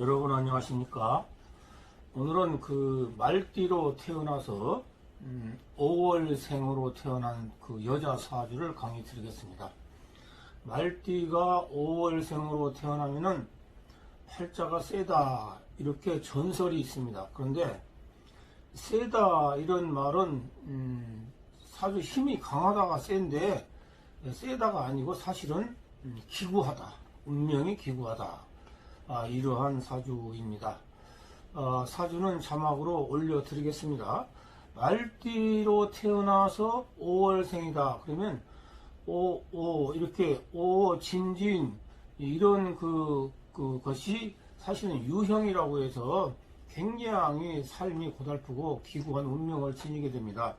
여러분 안녕하십니까? 오늘은 그 말띠로 태어나서 5월생으로 태어난 그 여자 사주를 강의 드리겠습니다. 말띠가 5월생으로 태어나면은 팔자가 세다 이렇게 전설이 있습니다. 그런데 세다 이런 말은 음, 사주 힘이 강하다가 센데 세다가 아니고 사실은 음, 기구하다 운명이 기구하다 아, 이러한 사주입니다. 어, 사주는 자막으로 올려드리겠습니다. 말띠로 태어나서 5월생이다. 그러면 오, 오, 이렇게 오, 진진 이런 그, 그 것이 사실은 유형이라고 해서 굉장히 삶이 고달프고 기구한 운명을 지니게 됩니다.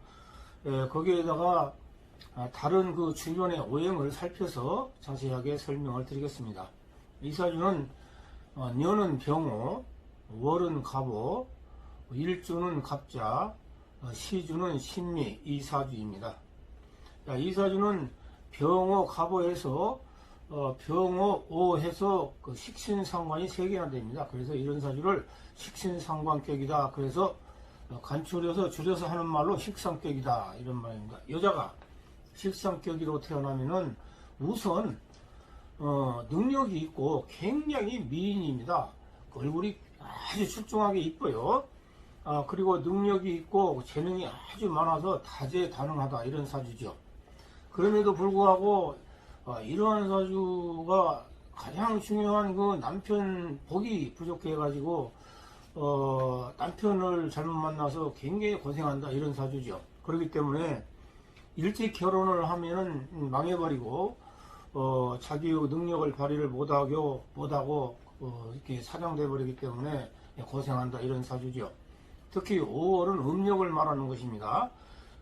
예, 거기에다가 아, 다른 그 주변의 오행을 살펴서 자세하게 설명을 드리겠습니다. 이 사주는 어, 년은 병호, 월은 갑오, 일주는 갑자, 어, 시주는 신미 이 사주입니다. 자, 이 사주는 병호 갑오에서 어, 병호 오 해서 그 식신상관이 세 개나 됩니다. 그래서 이런 사주를 식신상관격이다. 그래서 어, 간추려서 줄여서 하는 말로 식상격이다 이런 말입니다. 여자가 식상격이로 태어나면은 우선 어, 능력이 있고 굉장히 미인입니다. 그 얼굴이 아주 출중하게 이뻐요. 아, 그리고 능력이 있고 재능이 아주 많아서 다재다능하다 이런 사주죠. 그럼에도 불구하고 어, 이러한 사주가 가장 중요한 그 남편 복이 부족해가지고 어, 남편을 잘못 만나서 굉장히 고생한다 이런 사주죠. 그렇기 때문에 일찍 결혼을 하면은 망해버리고 어, 자기의 능력을 발휘를 못하고 못하고 어, 이렇게 사장돼 버리기 때문에 고생한다 이런 사주죠. 특히 5월은 음력을 말하는 것입니다.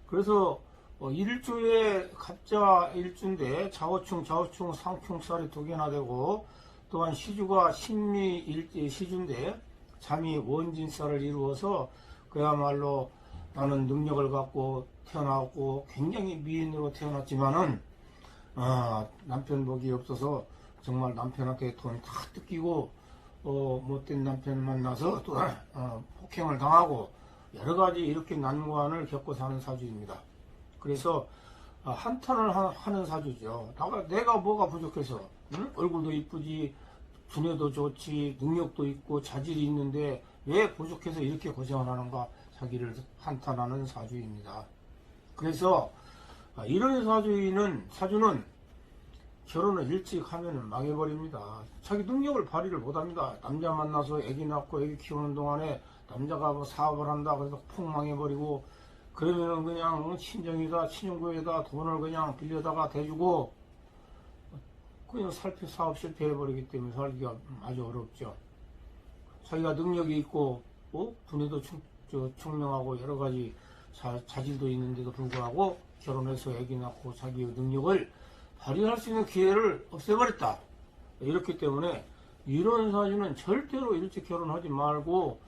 그래서 어, 일주에 갑자 일주인데 좌우충 좌우충 상충살이 두 개나 되고 또한 시주가 신미 일 시주인데 잠이 원진살을 이루어서 그야말로 나는 능력을 갖고 태어났고 굉장히 미인으로 태어났지만은 아, 남편 복이 없어서 정말 남편한테 돈 다 뜯기고 어, 못된 남편 만나서 또 어, 폭행을 당하고 여러 가지 이렇게 난관을 겪고 사는 사주입니다. 그래서 아, 한탄을 하- 하는 사주죠. 내가, 내가 뭐가 부족해서 응? 얼굴도 이쁘지 두뇌도 좋지 능력도 있고 자질이 있는데 왜 부족해서 이렇게 고생을 하는가 자기를 한탄하는 사주입니다. 그래서 아, 이런 사주인은 사주는 결혼을 일찍 하면 망해버립니다. 자기 능력을 발휘를 못합니다. 남자 만나서 애기 낳고 애기 키우는 동안에 남자가 뭐 사업을 한다 그래서 푹 망해버리고 그러면은 그냥 친정이다 친형구에다 돈을 그냥 빌려다가 대주고 그냥 살피 사업 실패해버리기 때문에 살기가 아주 어렵죠. 자기가 능력이 있고 어? 두뇌도 충, 저, 청명하고 여러 가지 자, 자질도 있는데도 불구하고 결혼해서 애기 낳고 자기의 능력을 발휘할 수 있는 기회를 없애버렸다. 이렇기 때문에 이런 사주는 절대로 일찍 결혼하지 말고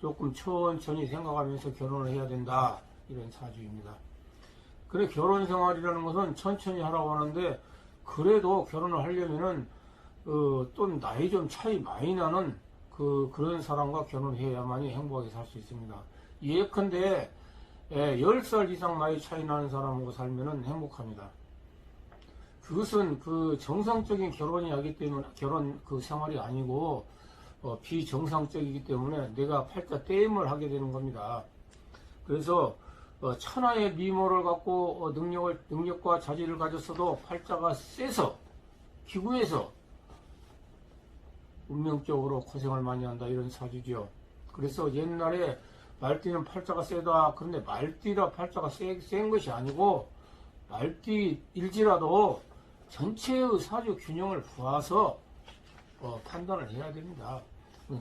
조금 천천히 생각하면서 결혼을 해야 된다. 이런 사주입니다. 그래 결혼 생활이라는 것은 천천히 하라고 하는데 그래도 결혼을 하려면은 어, 또 나이 좀 차이 많이 나는 그 그런 사람과 결혼해야만이 행복하게 살 수 있습니다. 예컨대 예, 10살 이상 나이 차이 나는 사람하고 살면은 행복합니다. 그것은 그 정상적인 결혼이 아기 때문에 결혼 그 생활이 아니고 어, 비정상적이기 때문에 내가 팔자 떼임을 하게 되는 겁니다. 그래서 어, 천하의 미모를 갖고 어, 능력을 능력과 자질을 가졌어도 팔자가 세서 기구에서 운명적으로 고생을 많이 한다 이런 사주죠. 그래서 옛날에 말띠는 팔자가 세다 그런데 말띠라 팔자가 세, 센 것이 아니고 말띠 일지라도 전체의 사주 균형을 보아서 어, 판단을 해야 됩니다.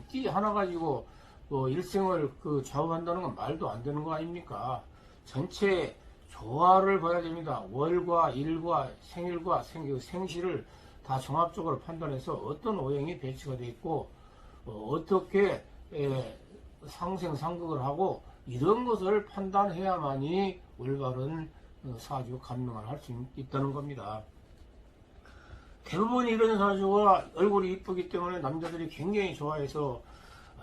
띠 하나 가지고 뭐 일생을 그 좌우한다는 건 말도 안 되는 거 아닙니까? 전체 조화를 봐야 됩니다. 월과 일과 생일과 생, 생시를 다 종합적으로 판단해서 어떤 오행이 배치가 되어 있고 어, 떻게 상생상극을 하고 이런 것을 판단해야만이 올바른 어, 사주 감명을 할 수 있다는 겁니다. 대부분 이런 사주가 얼굴이 이쁘기 때문에 남자들이 굉장히 좋아해서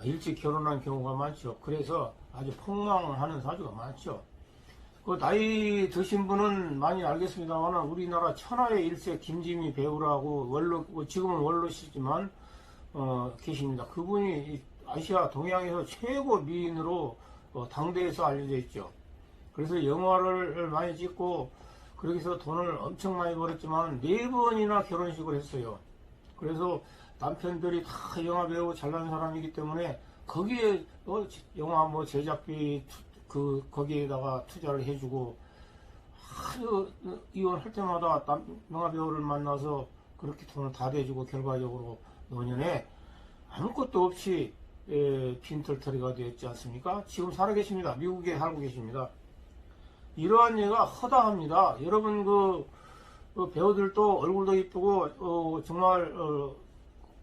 일찍 결혼한 경우가 많죠. 그래서 아주 폭망하는 사주가 많죠. 그 나이 드신 분은 많이 알겠습니다만 우리나라 천하의 일세 김지미 배우라고 원로 지금은 원로시지만 어, 계십니다. 그분이 이 아시아 동양에서 최고 미인으로 어, 당대에서 알려져 있죠. 그래서 영화를 많이 찍고 그렇게 해서 돈을 엄청 많이 벌었지만 네 번이나 결혼식을 했어요. 그래서 남편들이 다 영화 배우 잘난 사람이기 때문에 거기에 어, 영화 뭐 제작비 투- 그 거기에다가 투자를 해주고 아주 이혼할 때마다 남, 영화 배우를 만나서 그렇게 돈을 다 대주고 결과적으로 노년에 아무것도 없이 에, 빈털터리가 되었지 않습니까? 지금 살아계십니다. 미국에 살고 계십니다. 이러한 예가 허다합니다. 여러분 그, 그 배우들도 얼굴도 이쁘고 어, 정말 어,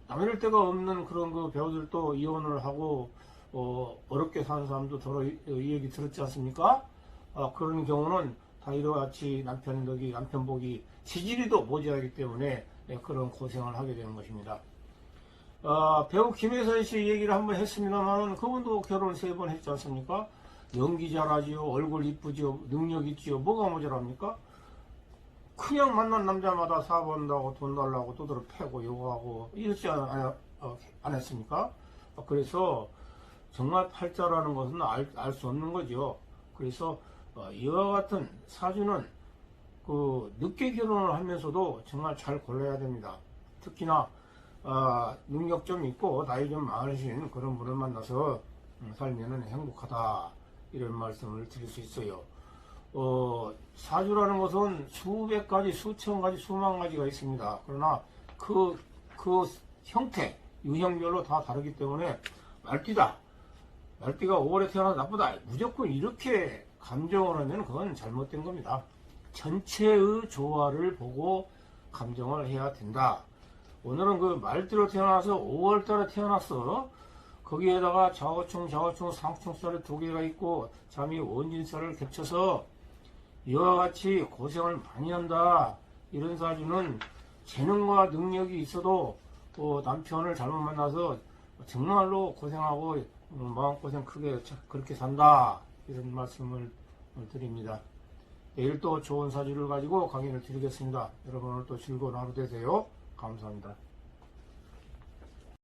남일 데가 없는 그런 그 배우들도 이혼을 하고 어, 어렵게 사는 사람도 더러 이, 이 얘기 들었지 않습니까? 아, 그런 경우는 다 이러같이 남편 덕이 남편 복이 지지리도 모자라기 때문에 예, 그런 고생을 하게 되는 것입니다. 아, 배우 김혜선 씨 얘기를 한번 했습니다만은 그분도 결혼 세 번 했지 않습니까? 연기 잘하지요, 얼굴 이쁘지요, 능력 있지요, 뭐가 모자랍니까? 그냥 만난 남자마다 사본다고 돈 달라고 두드러 패고 욕하고 이렇지 않, 안, 어, 그래서 정말 팔자라는 것은 알수 없는 거죠. 그래서 어, 이와 같은 사주는 그 늦게 결혼을 하면서도 정말 잘 골라야 됩니다. 특히나 아, 능력 좀 있고 나이 좀 많으신 그런 분을 만나서 음, 살면은 행복하다 이런 말씀을 드릴 수 있어요. 어, 사주라는 것은 수백 가지, 수천 가지, 수만 가지가 있습니다. 그러나 그, 그 형태, 유형별로 다 다르기 때문에 말띠다. 말띠가 5월에 태어나서 나쁘다. 무조건 이렇게 감정을 하면 그건 잘못된 겁니다. 전체의 조화를 보고 감정을 해야 된다. 오늘은 그 말띠로 태어나서 5월 달에 태어났어. 거기에다가 좌우충, 좌우충, 상충살이 두 개가 있고 잠이 원진살을 겹쳐서 이와 같이 고생을 많이 한다. 이런 사주는 재능과 능력이 있어도 또 남편을 잘못 만나서 정말로 고생하고 어, 마음고생 크게 자- 그렇게 산다. 이런 말씀을 드립니다. 내일 또 좋은 사주를 가지고 강의를 드리겠습니다. 여러분 오늘 또 즐거운 하루 되세요. 감사합니다.